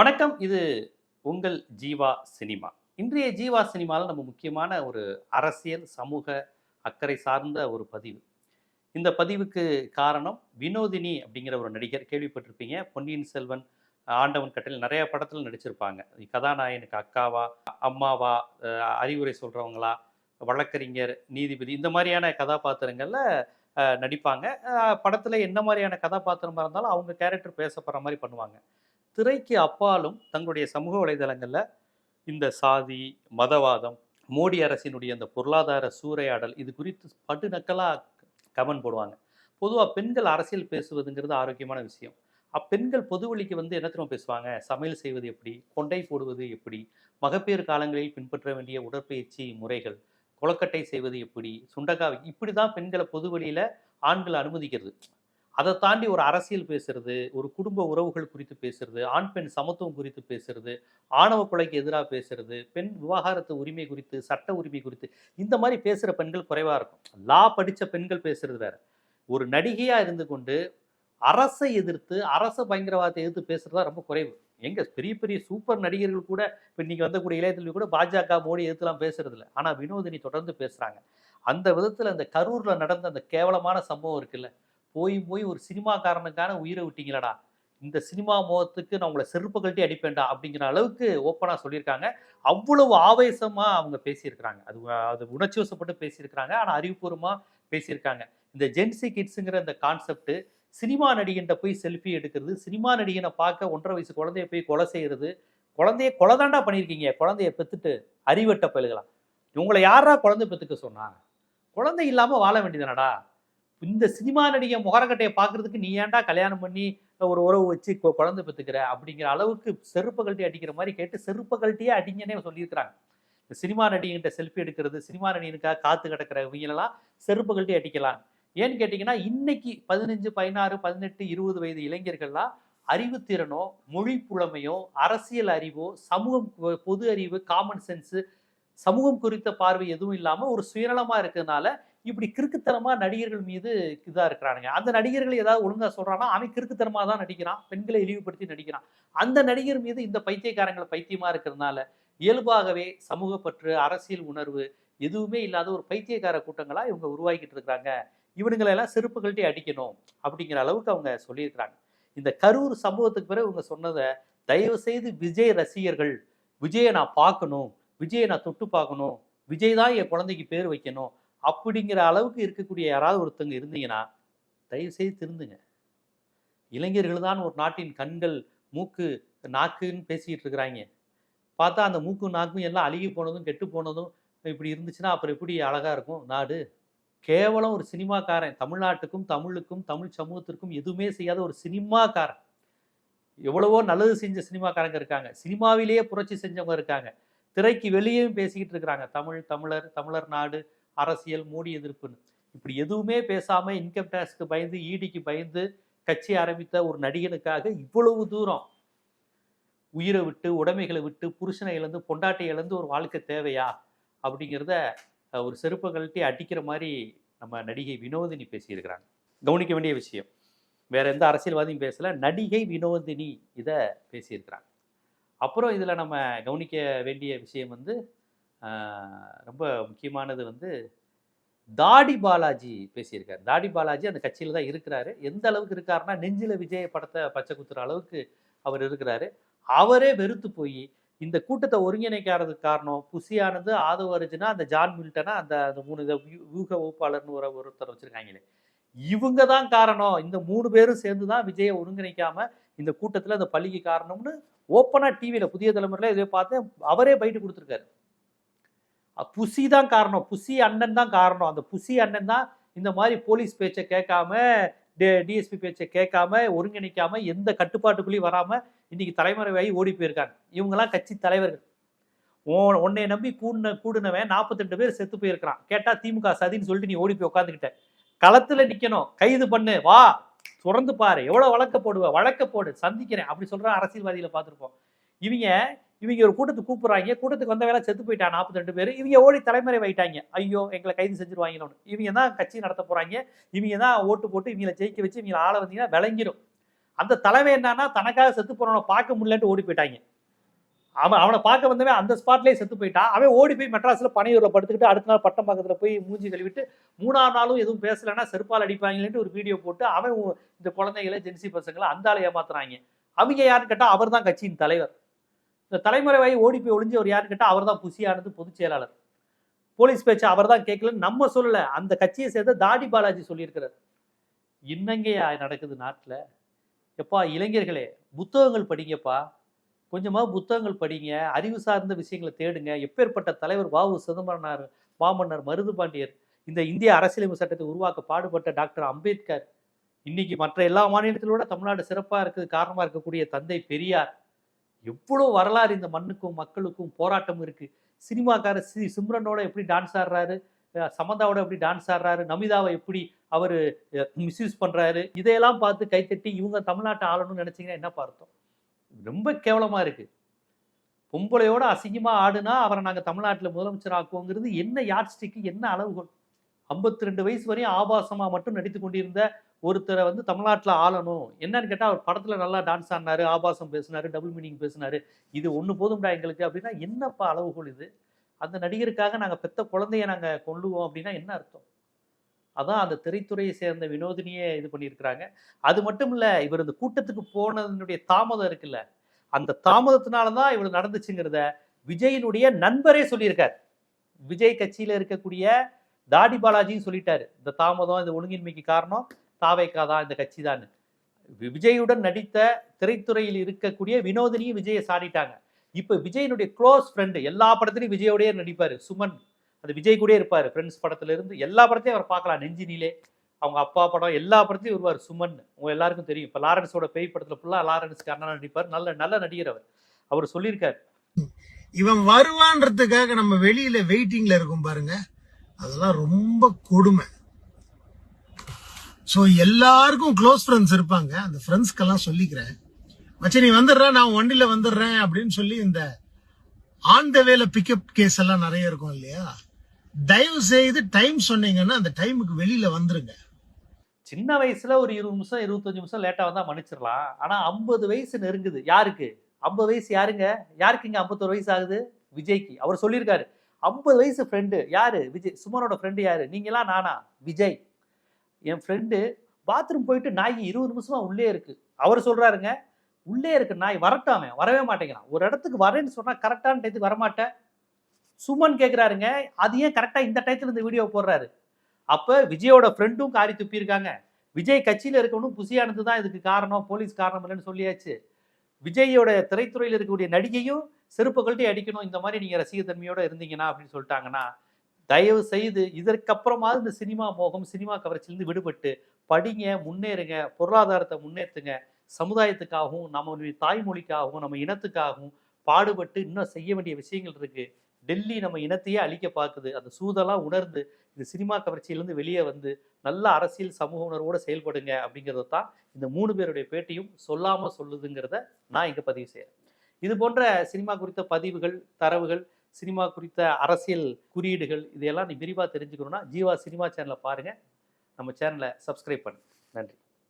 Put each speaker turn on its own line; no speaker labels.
வணக்கம். இது உங்கள் ஜீவா சினிமா. இன்றைய ஜீவா சினிமாவில் நம்ம முக்கியமான ஒரு அரசியல் சமூக அக்கறை சார்ந்த ஒரு பதிவு. இந்த பதிவுக்கு காரணம் வினோதினி அப்படிங்கிற ஒரு நடிகர். கேள்விப்பட்டிருப்பீங்க. பொன்னியின் செல்வன் ஆண்டவன் கட்டில் நிறைய படத்தில் நடிச்சிருப்பாங்க. கதாநாயகனுக்கு அக்காவா அம்மாவா அறிவுரை சொல்கிறவங்களா வழக்கறிஞர் நீதிபதி இந்த மாதிரியான கதாபாத்திரங்களில் நடிப்பாங்க. படத்தில் என்ன மாதிரியான கதாபாத்திரமாக இருந்தாலும் அவங்க கேரக்டர் பேசப்படுற மாதிரி பண்ணுவாங்க. திரைக்கு அப்பாலும் தங்களுடைய சமூக வலைதளங்களில் இந்த சாதி மதவாதம் மோடி அரசினுடைய அந்த பொருளாதார சூறையாடல் இது குறித்து படுநக்கலாக கமெண்ட் போடுவாங்க. பொதுவாக பெண்கள் அரசியல் பேசுவதுங்கிறது ஆரோக்கியமான விஷயம். அப்பெண்கள் பொதுவெளிக்கு வந்து என்ன திரும்ப பேசுவாங்க? சமையல் செய்வது எப்படி? கொண்டை போடுவது எப்படி? மகப்பேறு காலங்களில் பின்பற்ற வேண்டிய உடற்பயிற்சி முறைகள் கொலக்கட்டை செய்வது எப்படி? சுண்டக்காய் இப்படி தான் பெண்களை பொதுவெளியில் ஆண்கள் அனுமதிக்கிறது. அதை தாண்டி ஒரு அரசியல் பேசுறது ஒரு குடும்ப உறவுகள் குறித்து பேசுறது ஆண் பெண் சமத்துவம் குறித்து பேசுறது ஆணவ கொலைக்கு எதிராக பேசுறது பெண் விவாகரத்து உரிமை குறித்து சட்ட உரிமை குறித்து இந்த மாதிரி பேசுகிற பெண்கள் குறைவாக இருக்கும். லா படித்த பெண்கள் பேசுறது வேற. ஒரு நடிகையாக இருந்து கொண்டு அரசை எதிர்த்து அரச பயங்கரவாதத்தை எதிர்த்து பேசுறதா ரொம்ப குறைவு. எங்க பெரிய பெரிய சூப்பர் நடிகர்கள் கூட இப்போ இன்னைக்கு வந்தக்கூடிய இளையத்தில் கூட பாஜக மோடி எதிர்த்துலாம் பேசுறது இல்லை. ஆனால் வினோதினி தொடர்ந்து பேசுறாங்க. அந்த விதத்தில் அந்த கரூரில் நடந்த அந்த கேவலமான சம்பவம் இருக்குல்ல போய் போய் ஒரு சினிமாக்காரனுக்கான உயிரை விட்டீங்களடா. இந்த சினிமா மோகத்துக்கு நான் உங்களை செருப்பு கழட்டி அடிப்பேன்டா அப்படிங்கிற அளவுக்கு ஓப்பனாக சொல்லியிருக்காங்க. அவ்வளவு ஆவேசமாக அவங்க பேசியிருக்கிறாங்க. அது அது உணர்ச்சி வசப்பட்டு பேசியிருக்கிறாங்க. ஆனால் அறிவுபூர்வமாக பேசியிருக்காங்க. இந்த ஜென்சி கிட்ஸுங்கிற இந்த கான்செப்ட் சினிமா நடிகன்ட்ட போய் செல்ஃபி எடுக்கிறது சினிமா நடிகனை பார்க்க ஒன்றரை வயசு குழந்தைய போய் கொலை செய்யறது குழந்தைய கொலை தாண்டா பண்ணியிருக்கீங்க. குழந்தைய பெற்றுட்டு அறிவட்ட பயில்கலாம் இவங்களை யாரா குழந்தை பெற்றுக்க சொன்னாங்க குழந்தை இல்லாமல் வாழ வேண்டியதானடா இந்த சினிமா நடிகை முகரக்கட்டையை பார்க்கறதுக்கு நீ ஏன்டா கல்யாணம் பண்ணி ஒரு உறவு வச்சு குழந்தை பெற்றுக்கிற அப்படிங்கிற அளவுக்கு செருப்பு கழட்டி அடிக்கிற மாதிரி கேட்டு செருப்பு கழட்டியே அடிங்கன்னே சொல்லியிருக்கிறாங்க. இந்த சினிமா நடிகன்கிட்ட செல்ஃபி எடுக்கிறது சினிமா நடிகனுக்காக காத்து கிடக்கிற இவங்களெல்லாம் செருப்பு கழட்டி அடிக்கலாம். ஏன்னு கேட்டிங்கன்னா இன்னைக்கு பதினஞ்சு பதினாறு பதினெட்டு இருபது வயது இளைஞர்கள்லாம் அறிவுத்திறனோ மொழி புலமையோ அரசியல் அறிவோ சமூகம் பொது அறிவு காமன் சென்ஸு சமூகம் குறித்த பார்வை எதுவும் இல்லாமல் ஒரு சுயநலமாக இருக்கிறதுனால இப்படி கிறுக்குத்தனமா நடிகர்கள் மீது இதாக இருக்கிறானுங்க. அந்த நடிகர்கள் ஏதாவது ஒழுங்காக சொல்றான்னா அவன் கிறுக்குத்தனமாக தான் நடிக்கிறான். பெண்களை இழிவுபடுத்தி நடிக்கிறான். அந்த நடிகர் மீது இந்த பைத்தியக்காரங்களை பைத்தியமா இருக்கிறதுனால இயல்பாகவே சமூக பற்று அரசியல் உணர்வு எதுவுமே இல்லாத ஒரு பைத்தியக்கார கூட்டங்களா இவங்க உருவாக்கிட்டு இருக்கிறாங்க. இவனுங்களை எல்லாம் செருப்பு அடிக்கணும் அப்படிங்கிற அளவுக்கு அவங்க சொல்லியிருக்கிறாங்க. இந்த கரூர் சம்பவத்துக்கு பிறகு இவங்க சொன்னதை தயவு செய்து விஜய் ரசிகர்கள் விஜயை நான் பார்க்கணும் விஜயை நான் தொட்டு பார்க்கணும் விஜய் தான் என் குழந்தைக்கு பேர் வைக்கணும் அப்படிங்கிற அளவுக்கு இருக்கக்கூடிய யாராவது ஒருத்தங்க இருந்தீங்கன்னா தயவு செய்து திருந்துங்க. இளைஞர்கள் தான் ஒரு நாட்டின் கண்கள் மூக்கு நாக்குன்னு பேசிக்கிட்டு இருக்கிறாங்க. பார்த்தா அந்த மூக்கு நாக்கும் எல்லாம் அழுகி போனதும் கெட்டு போனதும் இப்படி இருந்துச்சுன்னா அப்புறம் எப்படி அழகாக இருக்கும்? நாடு. கேவலம் ஒரு சினிமாக்காரன். தமிழ்நாட்டுக்கும் தமிழுக்கும் தமிழ் சமூகத்திற்கும் எதுவுமே செய்யாத ஒரு சினிமாக்காரன். எவ்வளவோ நல்லது செஞ்ச சினிமாக்காரங்க இருக்காங்க. சினிமாவிலேயே புரட்சி செஞ்சவங்க இருக்காங்க. திரைக்கு வெளியேயும் பேசிக்கிட்டு இருக்கிறாங்க. தமிழ் தமிழர் தமிழர் நாடு அரசியல் மோடி எதிர்ப்புன்னு. இப்படி எதுவுமே பேசாம இன்கம் டேக்ஸ்க்கு பயந்து ஈடிக்கு பயந்து கட்சி ஆரம்பித்த ஒரு நடிகனுக்காக இவ்வளவு தூரம் உயிரை விட்டு உடைமைகளை விட்டு புருஷனை இழந்து பொண்டாட்டை இழந்து ஒரு வாழ்க்கை தேவையா? அப்படிங்கிறத ஒரு செருப்பை கழட்டி அடிக்கிற மாதிரி நம்ம நடிகை வினோதினி பேசியிருக்கிறாங்க. கவனிக்க வேண்டிய விஷயம் வேற எந்த அரசியல்வாதியும் பேசல நடிகை வினோதினி இதை பேசியிருக்கிறாங்க. அப்புறம் இதில் நம்ம கவனிக்க வேண்டிய விஷயம் வந்து ரொம்ப முக்கியமானது வந்து தாடி பாலாஜி பேசியிருக்காரு. தாடி பாலாஜி அந்த கட்சியில் தான் இருக்கிறாரு. எந்த அளவுக்கு இருக்காருன்னா நெஞ்சில விஜய படத்தை பச்சை குத்துற அளவுக்கு அவர் இருக்கிறாரு. அவரே வெறுத்து போய் இந்த கூட்டத்தை ஒருங்கிணைக்காததுக்கு காரணம் புசியானது ஆதவ அர்ஜுனா அந்த ஜான் மில்டனா அந்த அந்த மூணு இத வியூக வகுப்பாளர்னு ஒரு ஒருத்தர் வச்சிருக்காங்களே. இவங்க தான் காரணம். இந்த மூணு பேரும் சேர்ந்து தான் விஜயை ஒருங்கிணைக்காம இந்த கூட்டத்தில் அந்த பள்ளிக்கு காரணம்னு ஓப்பனாக டிவியில் புதிய தலைமுறையில் இதை பார்த்தேன் அவரே பயிட்டு கொடுத்துருக்காரு. புசி தான் காரணம். புசி அண்ணன் தான் காரணம். அந்த புசி அண்ணன் தான் இந்த மாதிரி போலீஸ் பேச்சை கேட்காம டிஎஸ்பி பேச்சை கேட்காம ஒருங்கிணைக்காம எந்த கட்டுப்பாட்டுக்குள்ளேயும் வராம இன்னைக்கு தலைமறைவாகி ஓடி போயிருக்காங்க. இவங்கெல்லாம் கட்சி தலைவர்கள். உன் உன்னை நம்பி கூடின கூடுனவன் நாற்பத்தெட்டு பேர் செத்து போயிருக்கிறான். கேட்டா திமுக சதின்னு சொல்லிட்டு நீ ஓடி போய் உட்காந்துக்கிட்ட களத்துல நிக்கணும். கைது பண்ணு. வா. தொடர்ந்து பாரு. எவ்வளவு வழக்க போடுவ? வழக்க போடு. சந்திக்கிறேன். அப்படி சொல்ற அரசியல்வாதிகளை பார்த்துருப்போம். இவங்க இவங்க ஒரு கூட்டத்துக்கு கூப்பிடுறாங்க. கூட்டத்துக்கு வந்த வேலை செத்து போயிட்டான் நாற்பத்தி ரெண்டு பேர். இவங்க ஓடி தலைமுறை வைட்டாங்க. ஐயோ எங்களை கைது செஞ்சிருவாங்களோன்னு. இவங்க தான் கட்சி நடத்த போறாங்க. இவங்க தான் ஓட்டு போட்டு இவங்களை ஜெயிக்க வச்சு இவங்களை ஆளை வந்தீங்கன்னா விளங்கிடும் அந்த தலைமை என்னன்னா தனக்காக செத்து போறவனை பார்க்க முடியலன்ட்டு ஓடி போயிட்டாங்க. அவன் அவனை பார்க்க வந்தவன் அந்த ஸ்பாட்லயே செத்து போயிட்டான். அவன் ஓடி போய் மெட்ராஸ்ல பனையூர்ல படுத்துக்கிட்டு அடுத்த நாள் பட்டம் பக்கத்துல போய் மூஞ்சி கழுவிட்டு மூணாம் நாளும் எதுவும் பேசலைன்னா செருப்பால் அடிப்பாங்களேன்ட்டு ஒரு வீடியோ போட்டு அவன் இந்த குழந்தைகளை ஜென்சி பசங்களை அந்த ஆளை ஏமாத்துறாங்க. அவங்க யாருன்னு கேட்டா அவர் தான் கட்சியின் தலைவர். இந்த தலைமுறைவாய் ஓடி போய் ஒளிஞ்சவர் யாருன்னு கேட்டால் அவர் தான் புசியானது பொதுச் செயலாளர். போலீஸ் பேச்சு அவர் தான் கேட்கலன்னு நம்ம சொல்லலை. அந்த கட்சியை சேர்ந்த தாடி பாலாஜி சொல்லியிருக்கிறார். இன்னங்கையா நடக்குது நாட்டில். எப்பா இளைஞர்களே புத்தகங்கள் படிங்கப்பா. கொஞ்சமாக புத்தகங்கள் படிங்க. அறிவு சார்ந்த விஷயங்களை தேடுங்க. எப்பேற்பட்ட தலைவர் வாவு சிதம்பரனார் மாமன்னர் மருது பாண்டியர் இந்த இந்திய அரசியலமைப்பு சட்டத்தை உருவாக்க பாடுபட்ட டாக்டர் அம்பேத்கர் இன்னைக்கு மற்ற எல்லா மாநிலத்திலோட தமிழ்நாடு சிறப்பாக இருக்குது காரணமாக இருக்கக்கூடிய தந்தை பெரியார் எவ்வளோ வரலாறு இந்த மண்ணுக்கும் மக்களுக்கும் போராட்டம் இருக்குது சினிமாக்கார சி சிம்ரனோட எப்படி டான்ஸ் ஆடுறாரு சமந்தாவோட எப்படி டான்ஸ் ஆடுறாரு நமிதாவை எப்படி அவர் மிஸ்யூஸ் பண்ணுறாரு இதையெல்லாம் பார்த்து கைத்தட்டி இவங்க தமிழ்நாட்டை ஆளணும்னு நினச்சிங்கன்னா என்ன பார்த்தோம் ரொம்ப கேவலமாக இருக்குது பொம்பளையோட அசிங்கமாக ஆடுனா அவரை நாங்கள் தமிழ்நாட்டில் முதலமைச்சர் ஆக்குவோங்கிறது என்ன யார்ஸ்டிக்கு என்ன அளவுகள் ஐம்பத்தி ரெண்டு வயசு வரையும் ஆபாசமாக மட்டும் நடித்து கொண்டிருந்த ஒருத்தரை வந்து தமிழ்நாட்டில் ஆளணும். என்னன்னு கேட்டால் அவர் படத்தில் நல்லா டான்ஸ் ஆடினாரு ஆபாசம் பேசினாரு டபுள் மீனிங் பேசினாரு. இது ஒன்று போதும்டா எங்களுக்கு அப்படின்னா என்னப்பா அளவுகோல் இது? அந்த நடிகருக்காக நாங்கள் பெத்த குழந்தைய நாங்கள் கொள்ளுவோம் அப்படின்னா என்ன அர்த்தம்? அதான் அந்த திரைத்துறையை சேர்ந்த வினோதினியே இது பண்ணியிருக்கிறாங்க. அது மட்டும் இல்ல இவர் இந்த கூட்டத்துக்கு போனதனுடைய தாமதம் இருக்குல்ல. அந்த தாமதத்தினால தான் இவர் நடந்துச்சுங்கிறத விஜயினுடைய நண்பரே சொல்லியிருக்கார். விஜய் கட்சியில இருக்கக்கூடிய தாடி பாலாஜியும் சொல்லிட்டாரு. இந்த தாமதம் இந்த ஒழுங்கின்மைக்கு காரணம் தாவேக்கா தான் இந்த கட்சி தான் விஜயுடன் நடித்த திரைத்துறையில் இருக்கக்கூடிய வினோதினியும் விஜயை சாடிட்டாங்க. இப்போ விஜயனுடைய க்ளோஸ் ஃப்ரெண்டு எல்லா படத்துலையும் விஜயோடய நடிப்பார் சுமன். அந்த விஜய் கூட இருப்பார் ஃப்ரெண்ட்ஸ் படத்துலேருந்து. எல்லா படத்தையும் அவர் பார்க்கலாம் நெஞ்சினிலே. அவங்க அப்பா படம் எல்லா படத்தையும் வருவார் சுமன். உங்க எல்லாருக்கும் தெரியும். இப்போ லாரன்ஸோட பேய் படத்தில் ஃபுல்லாக லாரன்ஸ் கர்ணனா நடிப்பார். நல்ல நல்ல நடிகர் அவர். அவர் சொல்லியிருக்காரு.
இவன் வருவான்றதுக்காக நம்ம வெளியில வெயிட்டிங்ல இருக்கும் பாருங்க. அதெல்லாம் ரொம்ப கொடுமை. ஸோ எல்லாருக்கும் க்ளோஸ் ஃப்ரெண்ட்ஸ் இருப்பாங்க. அந்த ஃப்ரெண்ட்ஸ்க்கெல்லாம் சொல்லிக்கிறேன். மச்சி நீ வந்துடுற நான் வண்டியில் வந்துடுறேன் அப்படின்னு சொல்லி இந்த ஆன் த வேல பிக்கப் கேஸ் எல்லாம் நிறைய இருக்கும் இல்லையா? தயவு செய்து டைம் சொன்னீங்கன்னா அந்த டைமுக்கு வெளியில வந்துருங்க.
சின்ன வயசுல ஒரு இருபது நிமிஷம் இருபத்தஞ்சு நிமிஷம் லேட்டா வந்தா மன்னிச்சிடலாம். ஆனா ஐம்பது வயசு நெருங்குது. யாருக்கு? ஐம்பது வயசு யாருங்க? யாருக்கு இங்க ஐம்பத்தொரு வயசு ஆகுது? விஜய்க்கு. அவர் சொல்லியிருக்காரு. ஐம்பது வயசு ஃப்ரெண்டு யாரு? விஜய். சுமனோட ஃப்ரெண்டு யாரு? நீங்களா நானா? விஜய். என் ஃப்ரெண்டு பாத்ரூம் போயிட்டு நாய் இருபது நிமிஷமா உள்ளே இருக்கு. அவர் சொல்றாருங்க உள்ளே இருக்கு நாய் வரட்டாமே வரவே மாட்டேங்கிறான். ஒரு இடத்துக்கு வரேன்னு சொன்னா கரெக்டான டயத்துக்கு வரமாட்டேன் சுமன் கேட்குறாருங்க அது ஏன் கரெக்டா இந்த டயத்துல இந்த வீடியோ போடுறாரு? அப்ப விஜயோட ஃப்ரெண்டும் காரி துப்பியிருக்காங்க விஜய் கட்சியில இருக்கவனும் புசியானது தான் இதுக்கு காரணம் போலீஸ் காரணம் இல்லைன்னு சொல்லியாச்சு. விஜயோட திரைத்துறையில் இருக்கக்கூடிய நடிகையும் செருப்பு அடிக்கணும் இந்த மாதிரி நீங்க ரசிகத்தன்மையோட இருந்தீங்கன்னா அப்படின்னு சொல்லிட்டாங்கன்னா தயவு செய்து இதற்கப்புறமாவது இந்த சினிமா மோகம் சினிமா கவர்ச்சியிலிருந்து விடுபட்டு படிங்க முன்னேறுங்க பொருளாதாரத்தை முன்னேற்றுங்க சமுதாயத்துக்காகவும் நம்மளுடைய தாய்மொழிக்காகவும் நம்ம இனத்துக்காகவும் பாடுபட்டு இன்னும் செய்ய வேண்டிய விஷயங்கள் இருக்கு. டெல்லி நம்ம இனத்தையே அழிக்க பார்க்குது. அந்த சூதெல்லாம் உணர்ந்து இந்த சினிமா கவர்ச்சியிலேருந்து வெளியே வந்து நல்ல அரசியல் சமூக உணர்வோடு செயல்படுங்க அப்படிங்கிறத தான் இந்த மூணு பேருடைய பேட்டியும் சொல்லாமல் சொல்லுதுங்கிறத நான் இங்கே பதிவு செய்கிறேன் இது போன்ற சினிமா குறித்த பதிவுகள் தரவுகள் சினிமா குறித்த அரசியல் குறியீடுகள் இதையெல்லாம் நீ விரிவாக தெரிஞ்சுக்கணும்னா ஜீவா சினிமா சேனலை பாருங்கள் நம்ம சேனலை சப்ஸ்கிரைப் பண்ணு நன்றி.